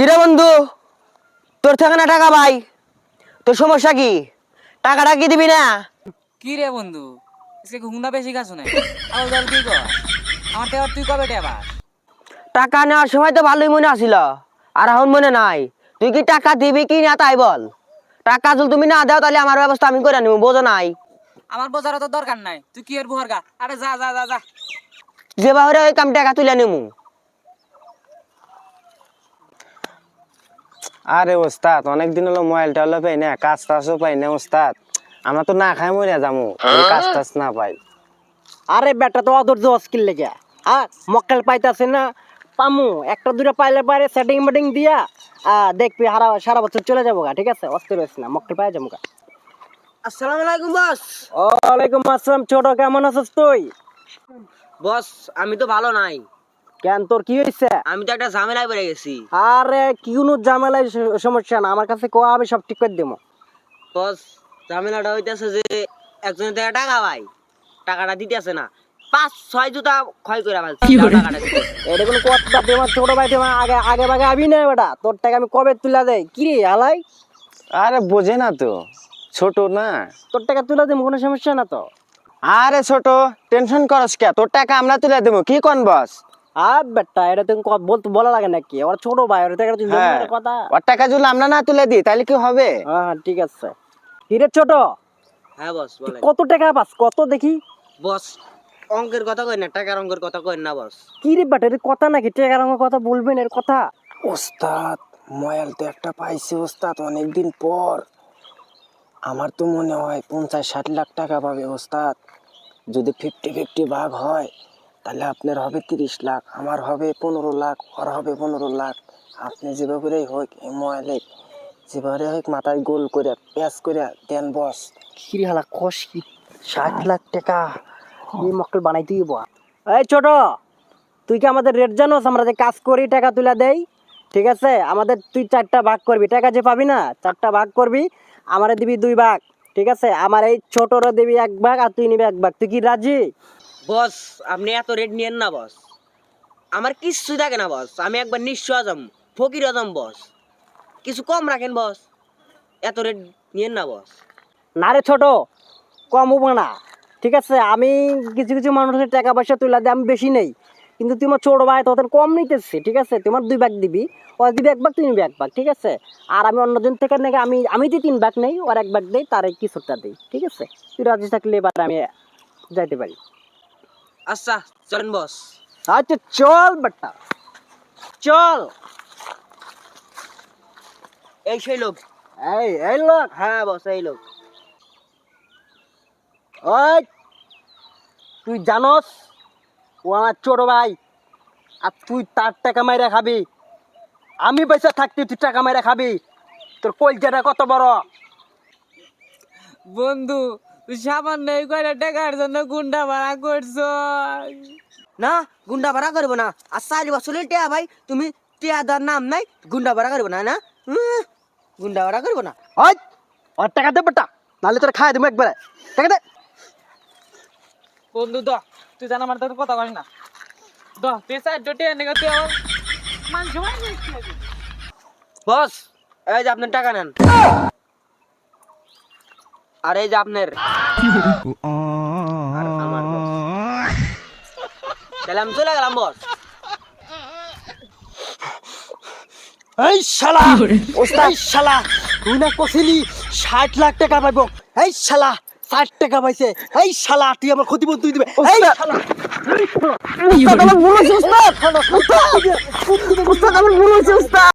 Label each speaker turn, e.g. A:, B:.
A: কিরে বন্ধু? তোর থেকে না টাকা ভাই তোর সমস্যা কি? টাকাটা কি দিবি না?
B: কি রে বন্ধু আজকে বেশি গাছ নাই আবার দল কি কর? আমার টেবার তুই কবে টেবার
A: টাকা নেওয়ার সময় তো ভালোই মনে আসিল আর এখন মনে নাই। তুই কি টাকা দিবি কি না তাই বল। টাকা যদি তুমি না দাও তাহলে আমার ব্যবস্থা আমি করে নিব বোঝো নাই?
B: আমার বোঝার তো দরকার নাই। তুই কি এর বুহার গা? আরে যা যা যা যা।
A: যে বাহরে ওই কাম টাকা তুলে নিমু
C: আরে ওস্তাদ অনেকদিন হলো মোবাইলটা হলো পাই না কাজ টাজও পাই না ওস্তাদ। আমরা তো না খাই মরিয়া যামু কাজ টাজ না পাই।
D: আরে বেটা তো অধৈর্য অস্কিল লেগে? হ্যাঁ মক্কেল পাইতাছে না? পামু একটা দুটো পাইলে পারে সেটিং মেটিং দিয়া আহ, দেখবি হারা সারা বছর চলে যাব গা ঠিক আছে? অস্থির হয়েছে না মক্কেল পাই যাব গা।
A: আসসালামু আলাইকুম বস।
D: ওয়ালাইকুম আসসালাম ছোট কেমন আছিস তুই?
A: বস আমি তো ভালো নাই।
D: কেন তোর কি হয়েছে?
A: আমি তো একটা ঝামেলায় পড়ে গেছি।
D: আরে কোনো ঝামেলায় সমস্যা না আমার কাছে কোয়া আমি সব ঠিক করে দেবো
A: বস ঝামেলাটা হইতেছে যে একজনের থেকে টাকা ভাই টাকাটা দিতেছে না। পাঁচ ছয় জুতা ক্ষয় করে ফেলছে।
D: এটা কোনো কথা ছোট ভাই তোমার আগে আগে ভাগে আবি না বেটা। তোর টাকা আমি কবে তুলে দেয় কি রে আলাই
C: আরে বোঝে না তো। ছোট না।
D: তোর টাকা তুলে দেবো কোনো সমস্যা না তো।
C: আরে ছোট টেনশন করস কে? তোর টাকা আমরা তুলে দেবো। কি কোন বস?
D: আর বেটা এটা তুমি বলতে বলা লাগে নাকি? ওর ছোট ভাই ওর থেকে তুই
C: হ্যাঁ।
D: জমিদারের কথা
C: ওর টাকা যদি আমরা না তুলে দিই তাহলে কি হবে?
D: হ্যাঁ হ্যাঁ, ঠিক আছে। হিরে ছোট
A: হ্যাঁ বস
D: কত টাকা পাস? কত দেখি?
A: বস অঙ্কের কথা কই না টাকার অঙ্কের কথা কই না বস।
D: কি রে বেটা কথা নাকি? টাকার কথা বলবেন এর কথা।
C: ওস্তাদ মোবাইল তো একটা পাইছি ওস্তাদ অনেকদিন পর। আমার তো মনে হয় পঞ্চাশ ষাট লাখ টাকা পাবে ওস্তাদ। যদি ফিফটি ফিফটি ভাগ হয় তাহলে আপনার হবে তিরিশ লাখ আমার হবে পনেরো লাখ ওর হবে পনেরো লাখ। আপনি যেভাবে হোক এই মোবাইলে যেভাবে হোক মাথায় গোল করে প্যাস করে দেন বস।
D: কি হালা কষ কি? ষাট লাখ টাকা এই মক্কেল বানাই তুই বা এই ছোট তুই কি আমাদের রেট জানোস? আমরা যে কাজ করি টাকা তুলে দেই ঠিক আছে? আমাদের তুই চারটা ভাগ করবি টাকা যে পাবি না চারটা ভাগ করবি আমারে দিবি দুই ভাগ ঠিক আছে? আমার এই ছোটরা দিবি এক ভাগ আর তুই নিবি এক ভাগ। তুই কি রাজি?
A: বস, আপনি এত রেট নিয়েন না বস। আমার কিচ্ছু থাকে না বস, আমি একবার নিঃস্ব আজম ফকির আজম বস। কিছু কম রাখেন বস, এত রেট নিয়েন না বস।
D: না রে ছোট, কম হব না, ঠিক আছে? আমি কিছু কিছু মানুষের টাকা পয়সা তুলে দিই, আমি বেশি নেই। কিন্তু তুই আমার ছোট ভাই, তোদের কম নিতেছি, ঠিক আছে? তোমার দুই ভাগ দিবি, ও দিবি এক নিবি এক ভাগ, ঠিক আছে? আর আমি অন্যজন থেকে নাকি আমি আমি যে তিন ভাগ নেই, ওর এক ভাগ দেই, তার কিছুটা দিই, ঠিক আছে? তুই রাজি থাকলে এবার আমি যাইতে পারি।
A: আচ্ছা চলেন বস
D: আচ্ছা চল বেটা। চল।
A: এই সেই লোক।
D: এই এই লোক?
A: হ্যাঁ বস এই লোক।
D: ওই তুই জানস ও আমার ছোট ভাই আর তুই তার টাকা মাইরা খাবি। আমি পয়সা থাকতে তুই টাকা মাইরা খাবি। তোর কলজাটা কত বড়?
B: বন্ধু তুই সামান্য এই কয়টা টাকার জন্য গুন্ডা ভাড়া করছ।
A: না গুন্ডা ভাড়া করব না। আর চারি বছরের টিয়া ভাই তুমি টিয়া দেওয়ার নাম নাই গুন্ডা ভাড়া করব না না? গুন্ডা ভাড়া করব না।
D: ওই ওর টাকা দে বেটা নাহলে তোর খাই দেবো একবারে। টাকা দে।
B: বন্ধু দ তুই জানা আমার তোর কথা কস না। দ তুই চার ডোটে এনে আমার
A: বস এই যে আপনার টাকা নেন। আর এই যে আপনার। তাহলে আমি চলে গেলাম বস।
D: এই শালা ওস্তাদ শালা তুই না কছিলি ষাট লাখ টাকা পাইব? এই শালা ষাট টাকা পাইছে। এই শালা তুই আমার ক্ষতি তুই দিবে। এই শালা। ওস্তাদ আমার ভুল হয়েছে ওস্তাদ। ওস্তাদ আমার ভুল হয়েছে ওস্তাদ।